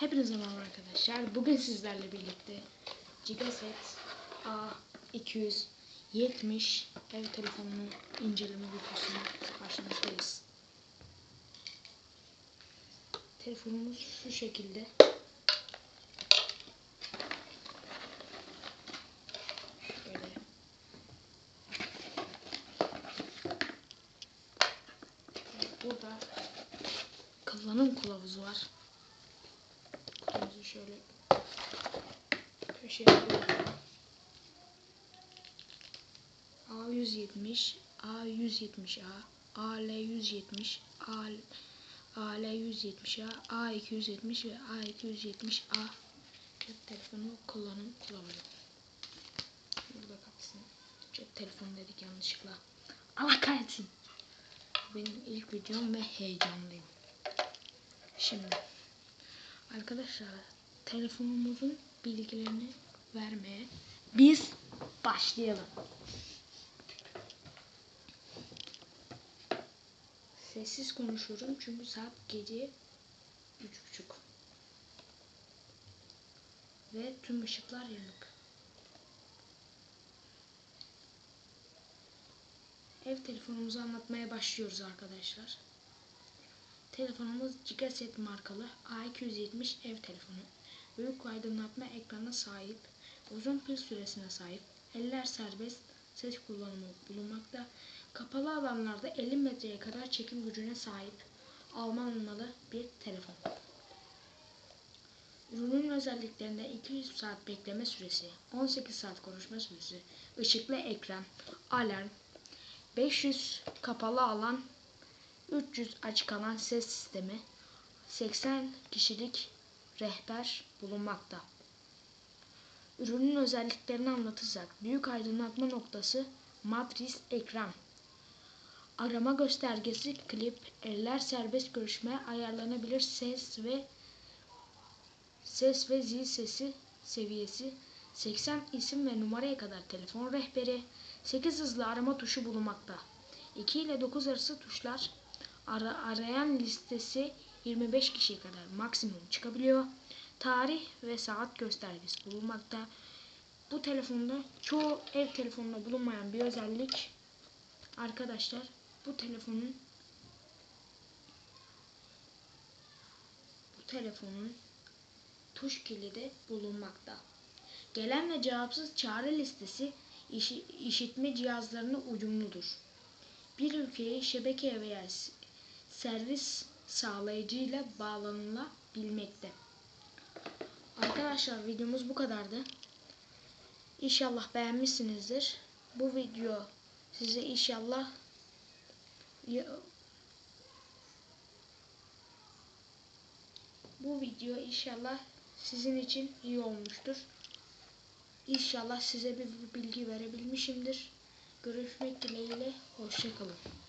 Hepinize merhaba arkadaşlar. Bugün sizlerle birlikte Gigaset A270 ev telefonunu inceleme videosuna karşınızdayız. Telefonumuz şu şekilde. Burada kullanım kılavuzu var. Şöyle köşeye koyalım. A170, A170A, AL170, AL, AL170A, A270 ve A270A cep telefonu kullanım kılavuzu. Burada kalsın. Cep telefonu dedik yanlışlıkla. Allah kahretsin. Benim ilk videom ve heyecanlıyım. Şimdi arkadaşlar telefonumuzun bilgilerini vermeye biz başlayalım. Sessiz konuşuyorum çünkü saat gece üç buçuk. Ve tüm ışıklar yanık. Ev telefonumuzu anlatmaya başlıyoruz arkadaşlar. Telefonumuz Gigaset markalı A270 ev telefonu. Büyük aydınlatma ekranına sahip, uzun pil süresine sahip, eller serbest ses kullanımı bulunmakta. Kapalı alanlarda 50 metreye kadar çekim gücüne sahip Alman bir telefon. Ürünün özelliklerinde 200 saat bekleme süresi, 18 saat konuşma süresi, ışıklı ekran, alarm, 500 kapalı alan, 300 açık alan ses sistemi, 80 kişilik rehber bulunmakta. Ürünün özelliklerini anlatırsak, büyük aydınlatma noktası, matris ekran, arama göstergesi, klip, eller serbest görüşme, ayarlanabilir ses ve ses ve zil sesi seviyesi, 80 isim ve numaraya kadar telefon rehberi, 8 hızlı arama tuşu bulunmakta. 2 ile 9 arası tuşlar ara, arayan listesi 25 kişiye kadar maksimum çıkabiliyor. Tarih ve saat göstergesi bulunmakta. Bu telefonda çoğu ev telefonunda bulunmayan bir özellik arkadaşlar bu telefonun bu telefonun tuş kilidi bulunmakta. Gelen ve cevapsız çağrı listesi işi, işitme cihazlarına uyumludur. Bir ülkeye şebeke veya servis sağlayıcıyla bağlanılabilmekte. Arkadaşlar videomuz bu kadardı. İnşallah beğenmişsinizdir. Bu video size inşallah bu video inşallah sizin için iyi olmuştur. İnşallah size bir bilgi verebilmişimdir. Görüşmek dileğiyle. Hoşçakalın.